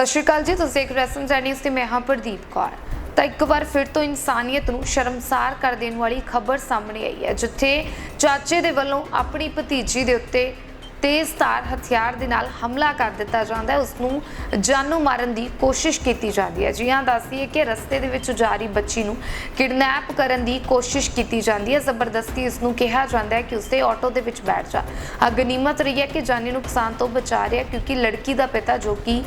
ਸਤਿ ਸ਼੍ਰੀ ਅਕਾਲ ਜੀ, ਤੁਸੀਂ ਦੇਖ ਰਹੇ ਹੋ ਐਸਐਮ ਤੇ ਮੈਂ ਹਾਂ ਪ੍ਰਦੀਪ ਕੌਰ। ਤਾਂ ਇੱਕ ਵਾਰ ਫਿਰ ਤੋਂ ਇਨਸਾਨੀਅਤ ਨੂੰ ਸ਼ਰਮਸਾਰ ਕਰ ਦੇਣ ਵਾਲੀ ਖਬਰ ਸਾਹਮਣੇ ਆਈ ਹੈ, ਜਿੱਥੇ ਚਾਚੇ ਦੇ ਵੱਲੋਂ ਆਪਣੀ ਭਤੀਜੀ ਦੇ ਉੱਤੇ ਤੇਜ਼ ਧਾਰ ਹਥਿਆਰ ਦੇ ਨਾਲ ਹਮਲਾ ਕਰ ਦਿੱਤਾ ਜਾਂਦਾ ਹੈ। ਉਸ ਨੂੰ ਜਾਨੋਂ ਮਾਰਨ ਦੀ ਕੋਸ਼ਿਸ਼ ਕੀਤੀ ਜਾਂਦੀ ਹੈ। ਜੀ ਹਾਂ ਹੈ ਕਿ ਰਸਤੇ ਦੇ ਵਿੱਚ ਜਾ ਰਹੀ ਬੱਚੀ ਨੂੰ ਕਿਡਨੈਪ ਕਰਨ ਦੀ ਕੋਸ਼ਿਸ਼ ਕੀਤੀ ਜਾਂਦੀ ਹੈ। ਜ਼ਬਰਦਸਤੀ ਇਸ ਨੂੰ ਕਿਹਾ ਜਾਂਦਾ ਹੈ ਕਿ ਉਸਦੇ ਆਟੋ ਦੇ ਵਿੱਚ ਬੈਠ ਜਾ। ਅਗਨੀਮਤ ਰਹੀ ਹੈ ਕਿ ਜਾਨੀ ਨੁਕਸਾਨ ਤੋਂ ਬਚਾ ਰਿਹਾ ਕਿਉਂਕਿ ਲੜਕੀ ਦਾ ਪਿਤਾ ਜੋ ਕਿ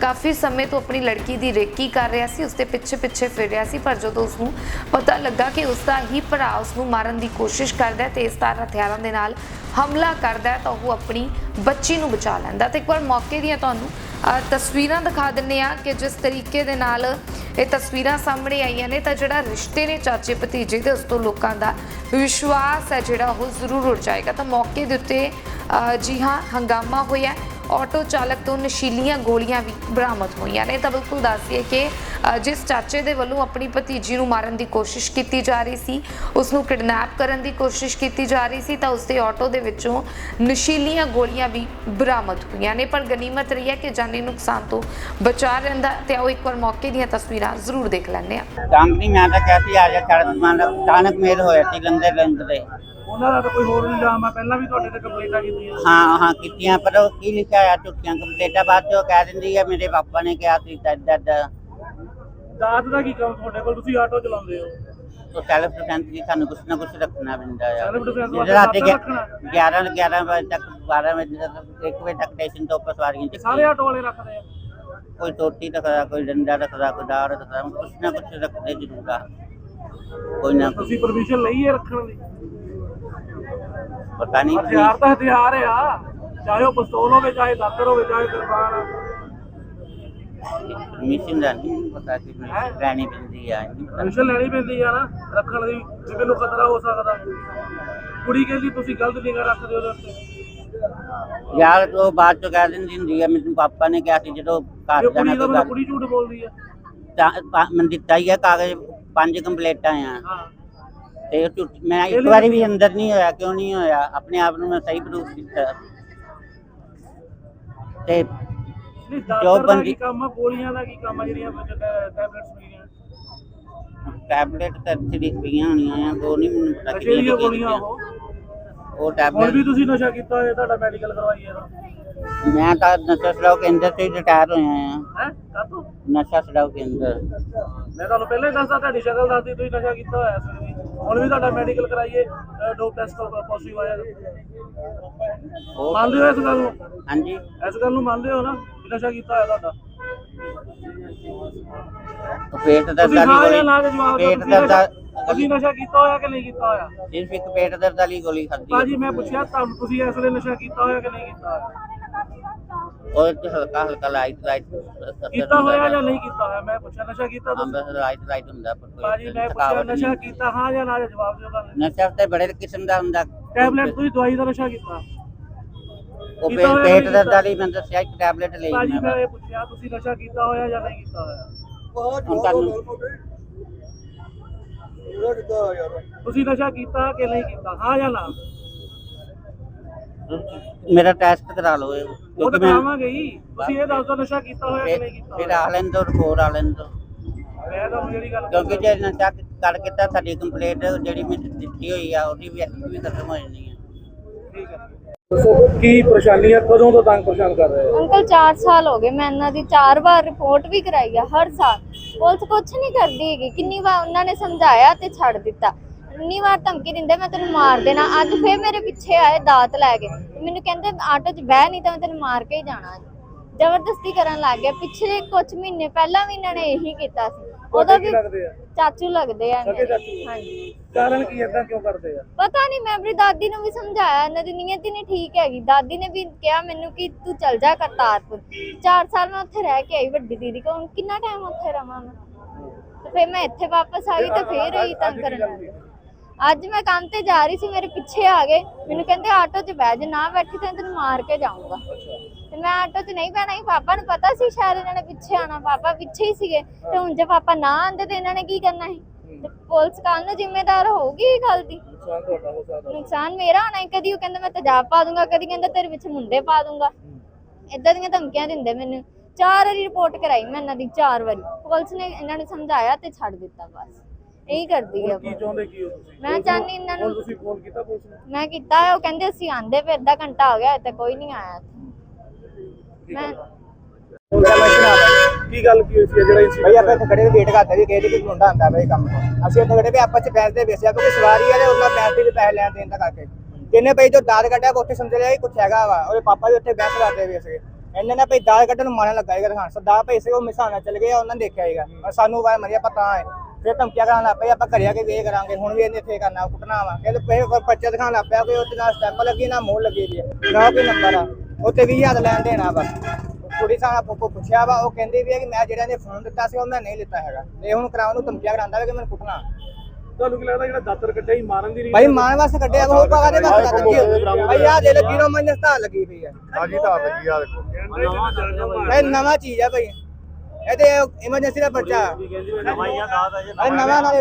ਕਾਫੀ ਸਮੇਂ ਤੋਂ ਆਪਣੀ ਲੜਕੀ ਦੀ ਰੇਕੀ ਕਰ ਰਿਹਾ ਸੀ, ਉਸਦੇ ਪਿੱਛੇ ਪਿੱਛੇ ਫਿਰ ਰਿਹਾ ਸੀ, ਪਰ ਜਦੋਂ ਉਸ ਨੂੰ ਪਤਾ ਲੱਗਾ ਕਿ ਉਸ ਦਾ ਹੀ ਭਰਾ ਉਸ ਨੂੰ ਮਾਰਨ ਦੀ ਕੋਸ਼ਿਸ਼ ਕਰਦਾ ਹੈ ਤੇਜ਼ਧਾਰ ਹਥਿਆਰਾਂ ਦੇ ਨਾਲ ਹਮਲਾ ਕਰਦਾ ਹੈ ਤਾਂ ਉਹ ਆਪਣੀ ਬੱਚੀ ਨੂੰ ਬਚਾ ਲੈਂਦਾ ਤੇ ਇੱਕ ਵਾਰ ਮੌਕੇ ਦੀਆਂ ਤੁਹਾਨੂੰ ਤਸਵੀਰਾਂ ਦਿਖਾ ਦਿੰਨੇ ਆ ਕਿ ਜਿਸ ਤਰੀਕੇ ਦੇ ਨਾਲ ਇਹ ਤਸਵੀਰਾਂ ਸਾਹਮਣੇ ਆਈਆਂ ਨੇ, ਤਾਂ ਜਿਹੜਾ ਰਿਸ਼ਤੇ ਨੇ ਚਾਚੇ ਭਤੀਜੇ ਦੇ, ਉਸ ਤੋਂ ਲੋਕਾਂ ਦਾ ਵਿਸ਼ਵਾਸ ਹੈ ਜਿਹੜਾ ਉਹ ਜ਼ਰੂਰ ਉੜ ਜਾਏਗਾ। ਤਾਂ ਮੌਕੇ ਦੇ ਉੱਤੇ ਜੀ ਹਾਂ, ਹੰਗਾਮਾ ਹੋਇਆ ਆਟੋ ਚਾਲਕ ਤੋਂ ਨਸ਼ੀਲੀਆਂ ਗੋਲੀਆਂ ਵੀ ਬਰਾਮਦ ਹੋਈਆਂ ਨੇ। ਤਾਂ ਬਿਲਕੁਲ ਦੱਸਦੀਏ ਕਿ ਜਿਸ ਚਾਚੇ ਦੇ ਵੱਲੋਂ ਆਪਣੀ ਭਤੀਜੀ ਨੂੰ ਮਾਰਨ ਦੀ ਕੋਸ਼ਿਸ਼ ਕੀਤੀ ਜਾ ਰਹੀ ਸੀ ਉਸ ਨੂੰ ਕਿਡਨੈਪ ਕਰਨ ਦੀ ਕੋਸ਼ਿਸ਼ ਕੀਤੀ ਜਾ ਰਹੀ ਸੀ, ਤਾਂ ਉਸਦੇ ਆਟੋ ਦੇ ਵਿੱਚੋਂ ਨਸ਼ੀਲੀਆਂ ਗੋਲੀਆਂ ਵੀ ਬਰਾਮਦ ਹੋਈਆਂ ਨੇ। ਪਰ ਗਨੀਮਤ ਰਹੀ ਹੈ ਕਿ ਜਾਨੀ ਨੁਕਸਾਨ ਤੋਂ ਬਚਾ ਰਹਿੰਦਾ ਤੇ ਆਓ ਇੱਕ ਵਾਰ ਮੌਕੇ ਦੀਆਂ ਤਸਵੀਰਾਂ ਜ਼ਰੂਰ ਦੇਖ ਲੈਂਦੇ ਹਾਂ। ਡਾਂਗਰੀ ਮੈਂ ਤਾਂ ਕਹਿਤੀ ਆ ਜਾ ਚੜ੍ਹ ਮਨ ਅਚਾਨਕ ਮੇਲ ਹੋਇਆ ਸੀ ਲੰਦੇ ਲੰਦੇ ਉਹਨਾਂ ਦਾ ਤਾਂ ਕੋਈ ਹੋਰ ਇਲਜ਼ਾਮ ਆ ਪਹਿਲਾਂ ਵੀ ਤੁਹਾਡੇ ਤੇ ਕੰਪਲੇਂਟਾਂ ਕੀਤੀਆਂ ਹਾਂ ਹਾਂ ਕੀਤੀਆਂ ਪਰ ਉਹ ਕੀ ਲਿਖਿਆ ਆ ਝੁੱਟੀਆਂ ਕੰਪਲੇਟਾਂ ਬਾਅਦ ਚੋਂ ਕਹਿ ਦਿੰਦੀ ਹੈ ਮੇਰੇ ਪਾਪਾ ਨੇ ਕਿਹਾ ਸੀ ਤਦ ਤਦ ਦਾਤ ਦਾ ਕੀ ਕੰਮ ਤੁਹਾਡੇ ਕੋਲ? ਤੁਸੀਂ ਆਟੋ ਚਲਾਉਂਦੇ ਹੋ। ਉਹ ਸੈਲਫ ਡਿਫੈਂਸ ਦੀ ਸਾਨੂੰ ਕੁਛ ਨਾ ਕੁਛ ਰੱਖਣਾ ਪੈਂਦਾ ਆ। Self defense ਜਿਹੜੇ ਵਾਸਤੇ ਰਾਤੀ ਸਾਥ ਰੱਖਣਾ? 11 11 ਵਜੇ ਤੱਕ 12 ਵਜੇ ਤੱਕ 1 ਵਜੇ ਤੱਕ ਸਟੇਸ਼ਨ ਤੋਂ ਉੱਪਰ ਸਵਾਰੀਆਂ ਸਾਰੇ ਚੱਕੀ ਆਟੋ ਵਾਲੇ ਰੱਖਦੇ ਆ? ਕੋਈ ਟੋਟੀ ਰੱਖਦਾ ਕੋਈ ਡੰਡਾ ਰੱਖਦਾ ਕੋਈ ਦਾੜ ਰੱਖਦਾ ਕੁਛ ਨਾ ਕੁਛ ਰੱਖਦੇ ਜ਼ਰੂਰ ਆ। ਕੋਈ ਨਾ ਕੋਈ ਤੁਸੀਂ ਪਰਮਿਸ਼ਨ ਲਈ ਹੈ ਰੱਖਣ ਦੀ? ਪਤਾ ਨਹੀਂ ਹਥਿਆਰ ਤਾਂ ਹਥਿਆਰ ਆ। ਚਾਹੇ ਉਹ ਪਿਸਤੌਲ ਹੋਵੇ ਚਾਹੇ ਦਾਤਰ ਹੋਵੇ ਚਾਹੇ ਕਿਰਪਾਨ ਮਿਸ਼ਨ ਦਾ ਨਹੀਂ ਪਤਾ ਕਿ ਲੈਣੀ ਪੈਂਦੀ ਆ ਨਹੀਂ ਪਤਾ। ਪਰਮਿਸ਼ਨ ਲੈਣੀ ਪੈਂਦੀ ਆ ਨਾ ਰੱਖਣ ਦੀ ਵੀ ਮੈਨੂੰ ਖਤਰਾ ਹੋ ਸਕਦਾ। ਕੁੜੀ ਕਹਿੰਦੀ ਤੁਸੀਂ ਗਲਤ ਨਿਗਾਹ ਰੱਖਦੇ ਹੋ ਉਹਦੇ ਉੱਤੇ। ਯਾਰ ਉਹ ਬਾਅਦ ਚੋਂ ਕਹਿ ਦਿੰਦੀ ਹੁੰਦੀ ਆ ਮੈਨੂੰ ਪਾਪਾ ਨੇ ਕਿਹਾ ਸੀ ਜਦੋਂ ਘਰ ਜਾਣਾ ਗੱਲ। ਕੁੜੀ ਝੂਠ ਬੋਲਦੀ ਆ। ਤਾਂ ਮੈਨੂੰ ਦਿੱਤਾ ਹੀ ਆ ਕਾਗਜ਼ ਪੰਜ ਕੰਪਲੇਟਾਂ ਆ। ਤੇ ਉਹ ਝੂਠ ਮੈਂ ਇੱਕ ਵਾਰੀ ਵੀ ਅੰਦਰ ਨਹੀਂ ਹੋਇਆ ਕਿਉਂ ਨਹੀਂ ਹੋਇਆ? ਆਪਣੇ ਆਪ ਨੂੰ ਮੈਂ ਸਹੀ ਪ੍ਰੂਫ ਕੀਤਾ ਤੇ ਨਹੀਂ ਜੋ ਦਾਤਰ ਦਾ ਬੰਦੀ- ਕੀ ਕੰਮ ਆ ਗੋਲੀਆਂ ਦਾ ਕੀ ਕੰਮ ਆ ਜਿਹੜੀਆਂ ਟੈਬਲੇਟਸ ਮਿਲੀਆਂ ਟੈਬਲੇਟ ਤਾਂ ਇੱਥੇ ਪਈਆਂ ਹੋਣੀਆਂ ਆ ਉਹ ਨਹੀਂ ਮੈਨੂੰ ਪਤਾ ਨਸ਼ੇ ਦੀਆਂ ਗੋਲੀਆਂ ਕਿਹੜੀਆਂ। ਉਹ? ਉਹ ਹੁਣ ਵੀ ਟੈਬਲੇਟ ਤੁਸੀਂ ਨਸ਼ਾ ਕੀਤਾ ਹੋਇਆ ਤੁਹਾਡਾ ਮੈਡੀਕਲ ਕਰਵਾਈਏ ਦਾ ਮੈਂ ਤਾਂ ਨਸ਼ਾ ਛਡਾਓ ਕੇਂਦਰ ਤੋਂ ਹੀ ਰਿਟਾਇਰ ਹੋਇਆ ਆ। ਹੈ? ਕਾਤੋਂ ਨਸ਼ਾ ਛਡਾਓ ਕੇਂਦਰ। ਮੈਂ ਤੁਹਾਨੂੰ ਪਹਿਲਾਂ ਹੀ ਦੱਸਦਾ ਤੁਹਾਡੀ ਸ਼ਕਲ ਦੱਸਦੀ ਤੁਸੀਂ ਨਸ਼ਾ ਕੀਤਾ ਹੋਇਆ ਇਸ ਵੇਲੇ। ਹੁਣ ਵੀ ਤੁਹਾਡਾ ਮੈਡੀਕਲ ਕਰਾਈਏ ਡੋਪ ਟੈਸਟ ਪੋਜ਼ਿਟਿਵ ਆਇਆ। ਮੰਨਦੇ ਹੋ ਇਸ ਗੱਲ ਨੂੰ? ਹਾਂਜੀ। ਇਸ ਗੱਲ ਨੂੰ ਮੰਨਦੇ ਹੋ ਨਾ ਕਿ ਨਸ਼ਾ ਕੀਤਾ ਹੋਇਆ ਤੁਹਾਡਾ? ਪੇਟ ਦਰਦ ਵਾਲੀ ਪੇਟ ਦਰਦ ਤੁਸੀਂ ਨਸ਼ਾ ਕੀਤਾ ਹੋਇਆ ਕਿ ਨਹੀਂ ਕੀਤਾ ਹੋਇਆ? ਸਿਰਫ ਇੱਕ ਪੇਟ ਦਰਦ ਵਾਲੀ ਗੋਲੀ ਖਾਧੀ। ਭਾਜੀ ਮੈਂ ਪੁੱਛਿਆ ਤੁਹਾਨੂੰ ਤੁਸੀਂ ਇਸ ਵੇਲੇ ਨਸ਼ਾ ਕੀਤਾ ਹੋਇਆ ਕਿ ਨਹੀਂ ਕੀਤਾ ਹੋਇਆ? ਉਹ ਚ ਹਲਕਾ ਹਲਕਾ ਲਾਈਟ ਲਾਈਟ ਕੀਤਾ ਹੋਇਆ ਜਾਂ ਨਹੀਂ ਕੀਤਾ ਹੋਇਆ ਮੈਂ ਪੁੱਛਿਆ ਨਸ਼ਾ ਕੀਤਾ ਤੁਸੀਂ ਅੰਦਰ ਲਾਈਟ ਲਾਈਟ ਹੁੰਦਾ ਪਰ ਕੋਈ ਭਾਜੀ ਮੈਂ ਪੁੱਛਿਆ ਥਕਾਵਟ ਨਸ਼ਾ ਨਹੀਂ। ਕੀਤਾ ਹਾਂ ਜਾਂ ਨਾ ਜਵਾਬ ਦਿਓ ਤੁਹਾਨੂੰ ਨਸ਼ਾ ਤੇ ਬੜੇ ਕਿਸਮ ਦਾ ਹੁੰਦਾ ਟੈਬਲੇਟ ਤੁਸੀਂ ਦਵਾਈ ਦਾ ਨਸ਼ਾ ਕੀਤਾ ਉਹ ਕੀਤਾ ਪੇਟ ਹੋਇਆ ਪੇਟ ਨਹੀਂ ਦਰਦ ਕੀਤਾ? ਵਾਲੀ ਮੈਂ ਦੱਸਿਆ ਇੱਕ ਟੈਬਲੇਟ ਲਈ ਭਾਜੀ ਮੈਂ ਮੈਂ ਇਹ ਪੁੱਛਿਆ ਤੁਸੀਂ ਨਸ਼ਾ ਕੀਤਾ ਹੋਇਆ ਜਾਂ ਨਹੀਂ ਕੀਤਾ ਹੋਇਆ ਹੁਣ ਤੁਹਾਨੂੰ ਤੁਸੀਂ ਨਸ਼ਾ ਕੀਤਾ ਕਿ ਨਹੀਂ ਕੀਤਾ ਹਾਂ ਜਾਂ ਨਾ ਮੇਰਾ ਟੈਸਟ ਕਰਾ ਲਓ ਇਹ, ਉਹ ਤਾਂ ਕਿਉਂਕਿ ਮੈਂ ਹੀ ਤੁਸੀਂ ਇਹ ਦੱਸ ਦਿਓ ਨਸ਼ਾ ਕੀਤਾ ਹੋਇਆ ਕਿ ਨਹੀਂ ਕੀਤਾ ਫਿਰ ਹੋਇਆ? ਆ ਲੈਣ ਦੋ ਰਿਪੋਰਟ ਆ ਲੈਣ ਦੋ ਮੈਂ ਤੁਹਾਨੂੰ ਜਿਹੜੀ ਗੱਲ ਕਿਉਂਕਿ ਜੇ ਨਸ਼ਾ ਕਰਕੇ ਤਾਂ ਸਾਡੀ ਕੰਪਲੇਂਟ ਜਿਹੜੀ ਮੈਂ ਦਿੱਤੀ ਹੋਈ ਆ ਉਹਦੀ ਵੀ ਵੀ ਖਤਮ ਹੋ ਜਾਣੀ ਹੈ ਠੀਕ ਹੈ ਦੱਸੋ ਕੀ ਪਰੇਸ਼ਾਨੀ ਹੈ ਕਦੋਂ ਤੋਂ ਤੰਗ ਪਰੇਸ਼ਾਨ ਕਰ ਰਹੇ ਹੋ? ਅੰਕਲ 4 ਸਾਲ ਹੋ ਗਏ ਮੈਂ ਇਹਨਾਂ ਦੀ 4 ਵਾਰ ਰਿਪੋਰਟ ਵੀ ਕਰਾਈ ਆ ਹਰ ਸਾਲ। ਪੁਲਿਸ ਕੁਛ ਨਹੀਂ ਕਰਦੀ ਹੈਗੀ। ਕਿੰਨੀ ਵਾਰ ਉਹਨਾਂ ਨੇ ਸਮਝਾਇਆ ਤੇ ਛੱਡ ਦਿੱਤਾ। ਇੰਨੀ ਵਾਰ ਧਮਕੀ ਦਿੰਦੇ ਮੈਂ ਤੈਨੂੰ ਮਾਰ ਦੇਣਾ। ਅੱਜ ਫੇਰ ਮੇਰੇ ਪਿੱਛੇ ਆਏ ਦਾਤ ਲੈ ਕੇ। ਮੈਨੂੰ ਕਹਿੰਦੇ ਆਟੋ 'ਚ ਬਹਿ ਨਹੀਂ ਤਾਂ ਮੈਂ ਤੈਨੂੰ ਮਾਰ ਕੇ ਹੀ ਜਾਣਾ ਅੱਜ। ਜ਼ਬਰਦਸਤੀ ਕਰਨ ਲੱਗ ਗਿਆ। ਪਿਛਲੇ ਕੁਝ ਮਹੀਨੇ ਪਹਿਲਾਂ ਵੀ ਇਹਨਾਂ ਨੇ ਇਹੀ ਕੀਤਾ ਸੀ। ਉਹਦਾ ਵੀ ਕੀ ਲੱਗਦੇ ਆ? ਚਾਚੂ ਲੱਗਦੇ ਆ ਮੇਰੇ। ਹਾਂਜੀ। ਕਾਰਨ ਕੀ ਏਦਾਂ ਕਿਉਂ ਕਰਦੇ ਆ? ਪਤਾ ਨਹੀਂ ਮੈਂ ਆਪਣੀ ਦਾਦੀ ਨੂੰ ਵੀ ਸਮਝਾਇਆ। ਇਹਨਾਂ ਦੀ ਨੀਅਤ ਹੀ ਨਹੀਂ ਠੀਕ ਹੈਗੀ। ਦਾਦੀ ਨੇ ਵੀ ਕਿਹਾ ਮੈਨੂੰ ਕਿ ਤੂੰ ਚੱਲ ਜਾ ਕਰਤਾਰਪੁਰ। 4 ਸਾਲ ਮੈਂ ਉੱਥੇ ਰਹਿ ਕੇ ਆਈ ਵੱਡੀ ਦੀਦੀ ਕੋਲ। ਹੁਣ ਕਿੰਨਾ ਟਾਈਮ ਉੱਥੇ ਰਵਾਂ ਮੈਂ? ਤੇ ਫਿਰ ਮੈਂ ਇੱਥੇ ਵਾਪਸ ਆ ਗਈ ਤੇ ਫੇਰ ਇਹੀ ਤੰਗ ਕਰਨ ਲੱਗ ਗਏ ਅੱਜ ਮੈਂ ਕੰਮ ਤੇ ਜਾ ਰਹੀ ਸੀ ਮੇਰੇ ਪਿੱਛੇ ਆ ਗਏ। ਮੈਨੂੰ ਕਹਿੰਦੇ ਆਟੋ 'ਚ ਬਹਿ ਜਾ ਨਾ ਬੈਠੀ ਤਾਂ ਤੈਨੂੰ ਮਾਰ ਕੇ ਜਾਊਂਗਾ। ਤੇ ਮੈਂ ਆਟੋ 'ਚ ਨਹੀਂ ਬਹਿਣਾ ਸੀ ਪਾਪਾ ਨੂੰ ਪਤਾ ਸੀ ਸ਼ਾਇਦ ਇਹਨਾਂ ਨੇ ਪਿੱਛੇ ਆਣਾ ਪਾਪਾ ਪਿੱਛੇ ਹੀ ਸੀਗੇ। ਤੇ ਹੁਣ ਜੇ ਪਾਪਾ ਨਾ ਆਂਦੇ ਤੇ ਇਹਨਾਂ ਨੇ ਕੀ ਕਰਨਾ ਸੀ? ਤੇ ਪੁਲਿਸ ਕੱਲ ਨੂੰ ਜ਼ਿੰਮੇਦਾਰ ਹੋਊਗੀ ਇਹ ਗੱਲ ਦੀ? ਹੋ ਨੁਕਸਾਨ ਮੇਰਾ ਹੋਣਾ ਹੈ ਕਦੀ ਉਹ ਕਹਿੰਦਾ ਮੈਂ ਤੇਜ਼ਾਬ ਪਾ ਦੂੰਗਾ ਕਦੀ ਕਹਿੰਦਾ ਤੇਰੇ ਵਿੱਚ ਮੁੰਡੇ ਪਾ ਦੂੰਗਾ। ਇਦਾਂ ਦੀਆਂ ਧਮਕੀਆਂ ਦਿੰਦੇ ਮੈਨੂੰ। ਚਾਰ ਵਾਰੀ ਰਿਪੋਰਟ ਕਰਾਈ ਮੈਂ ਇਹਨਾਂ ਦੀ ਚਾਰ ਵਾਰੀ। ਪੁਲਿਸ ਨੇ ਇਹਨਾਂ ਨੂੰ ਸਮਝਾਇਆ ਤੇ ਛੱਡ ਦਿੱਤਾ ਬਸ। ਇਹੀ ਕਰਦੀ ਹੈ ਹੁਣ ਕੀ ਚਾਹੁੰਦੇ ਕੀ ਹੋ ਤੁਸੀਂ? ਮੈਂ ਚਾਹੁੰਦੀ ਇਹਨਾਂ ਹੁਣ ਨੂੰ ਤੁਸੀਂ ਫੋਨ ਕੀਤਾ ਪੁਲਿਸ ਨੂੰ? ਮੈਂ ਕੀਤਾ ਉਹ ਕਹਿੰਦੇ ਅਸੀਂ ਆਂਦੇ ਫਿਰ ਅੱਧਾ ਘੰਟਾ ਹੋ ਗਿਆ ਤੇ ਕੋਈ ਨਹੀਂ ਆਇਆ। ਇੱਥੇ। ਮੈਂ ਕੀ ਗੱਲ ਕੀ ਹੋਈ ਸੀ ਜਿਹੜਾ incident ਭਈ ਆਪਾਂ ਇੱਥੇ ਖੜੇ ਵੇਟ ਕਰਦੇ ਵੀ ਕਿਸੇ ਦੀ ਮੁੰਡਾ ਆਂਦਾ ਬਈ ਕੰਮ ਤੋਂ। ਅਸੀਂ ਇੱਥੇ ਖੜੇ ਵੀ ਆਪਸ ਚ ਪੈਸੇ ਦੇ ਵੇਸਿਆ ਕਿਉਂਕਿ ਸਵਾਰੀ ਆ ਤੇ ਉਹਨਾਂ ਪੈਸੇ ਦੇ ਪੈਸੇ ਲੈਣ ਦੇਣ ਦਾ ਕਰਕੇ। ਕਿੰਨੇ ਭਈ ਜੋ ਦਾਦ ਕੱਢਿਆ ਉੱਥੇ ਸਮਝ ਲਿਆ ਕਿ ਕੁਛ ਹੈਗਾ ਵਾ ਉਹਦੇ ਪਾਪਾ ਵੀ ਉੱਥੇ ਬਹਿਸ ਕਰਦੇ ਵੀ ਸੀਗੇ। ਇਹਨਾਂ ਨੇ ਭਈ ਦਾਦ ਕੱਢਣ ਨੂੰ ਮਾਰਨ ਲੱਗਾ ਹੈਗਾ ਦਿਖਾਣ ਸਰਦਾਰ ਭਈ ਸੀ ਉਹ ਮਿਸਾਨਾ ਚਲ ਗਏ ਉਹਨਾਂ ਨੇ ਦੇਖਿਆ ਹੈਗਾ ਔਰ ਸਾਨੂੰ ਵਾਰ ਮਰਿਆ ਪਤਾ ਹੈ ਫਿਰ ਧਮਕੀਆਂ ਕਰਾਂ ਲੱਗ ਪਏ ਆਪਾਂ ਘਰੇ ਆ ਕੇ ਵੇ ਕਰਾਂਗੇ ਹੁਣ ਵੀ ਇਹਨੇ ਇੱਥੇ ਕਰਨਾ ਕੁੱਟਣਾ ਵਾ। ਕਹਿੰਦੇ ਪਏ ਪਰ ਪਰਚਾ ਦਿਖਾਣ ਲੱਗ ਪਿਆ ਕੋਈ ਉੱਤੇ ਨਾ ਸਟੈਂਪ ਲੱਗੀ ਨਾ ਮੋਹਰ ਲੱਗੀ ਵੀ ਹੈ ਨਾ ਕੋਈ ਨੰਬਰ ਆ। ਉੱਤੇ 20000 ਲੈਣ ਦੇਣਾ ਬਸ ਕੁੜੀ ਸਾਡਾ ਪੁੱਪੋ ਪੁੱਛਿਆ ਵਾ ਉਹ ਕਹਿੰਦੀ ਵੀ ਹੈ ਕਿ ਮੈਂ ਜਿਹੜਾ ਨੇ ਫੋਨ ਦਿੱਤਾ ਸੀ ਉਹ ਮੈਂ ਨਹੀਂ ਲਿੱਤਾ ਹੈਗਾ। ਇਹ ਹੁਣ ਕਰਾਉਣ ਨੂੰ ਧਮਕੀਆਂ ਕਰਾਂਦਾ ਵਾ ਕਿ ਮੈਨੂੰ ਕੁੱਟਣਾ। ਤੁਹਾਨੂੰ ਕੀ ਲੱਗਦਾ ਜਿਹੜਾ ਦਾਤਰ ਕੱਢਿਆ ਹੀ ਮਾਰਨ ਦੀ ਭਾਈ ਮਾਰਨ ਵਾਸਤੇ ਕੱਢਿਆ ਵਾ, ਉਹ ਪਗਾ ਦੇ ਵਾਸਤੇ ਕੱਢੀ ਭਾਈ ਆ ਦੇ ਲੱਗੀ ਰੋ ਮੈਨੂੰ ਹਸਪਤਾਲ ਲੱਗੀ ਪਈ ਹੈ ਧਾਰ ਲੱਗੀ ਆ ਦੇਖੋ। ਇਹ ਨਵਾਂ ਚੀਜ਼ ਹੈ ਭਾਈ। ਇਹਦੇ ਐਮਰਜੈਂਸੀ ਦਾ ਪਰਚਾ। ਹੀ ਇਹ ਨਵਾਂ ਨਾਲੇ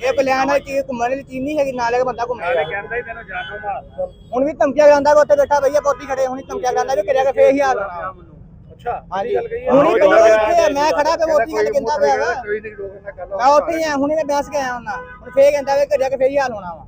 ਇਹ ਪਲਾਨ ਵਾਲੀ ਚੀਜ਼ ਘੁੰਮਣ ਵਾਲੀ ਚੀਜ਼ ਨਹੀਂ ਹੈਗੀ ਨਾਲੇ ਕੇ ਬੰਦਾ ਘੁੰਮੇਗਾ। ਕਹਿੰਦਾ ਹੀ ਤੈਨੂੰ ਜਾਨੋਂ ਮਾਰ ਹੁਣ ਵੀ ਧਮਕੀਆਂ ਵਾ ਉੱਥੇ ਬੈਠਾ ਭਈਆ ਪੋਤੀ ਖੜੇ ਹੁਣੀ ਧਮਕੀਆਂ ਕਰਾਂਦਾ ਵੀ ਕਰਿਆ ਕਿ ਫੇਰ ਹੀ ਹਾਲ ਹੋਣਾ ਅੱਛਾ ਹਾਂਜੀ। ਹੁਣੀ ਕਹਿੰਦਾ ਮੈਂ ਖੜਾ ਤੇ ਮੋਤੀ ਗੱਲ ਕਹਿੰਦਾ ਪਿਆ ਵਾ। ਮੈਂ ਉੱਥੇ ਹੀ ਆ ਹੁਣੀ ਮੈਂ ਬੈਸ ਕੇ ਆਇਆ ਹੁਣ ਫੇਰ ਕਹਿੰਦਾ ਵੀ ਕਰਿਆ ਕਿ ਫੇਰ ਹੀ ਹਾਲ ਹੋਣਾ ਵਾ।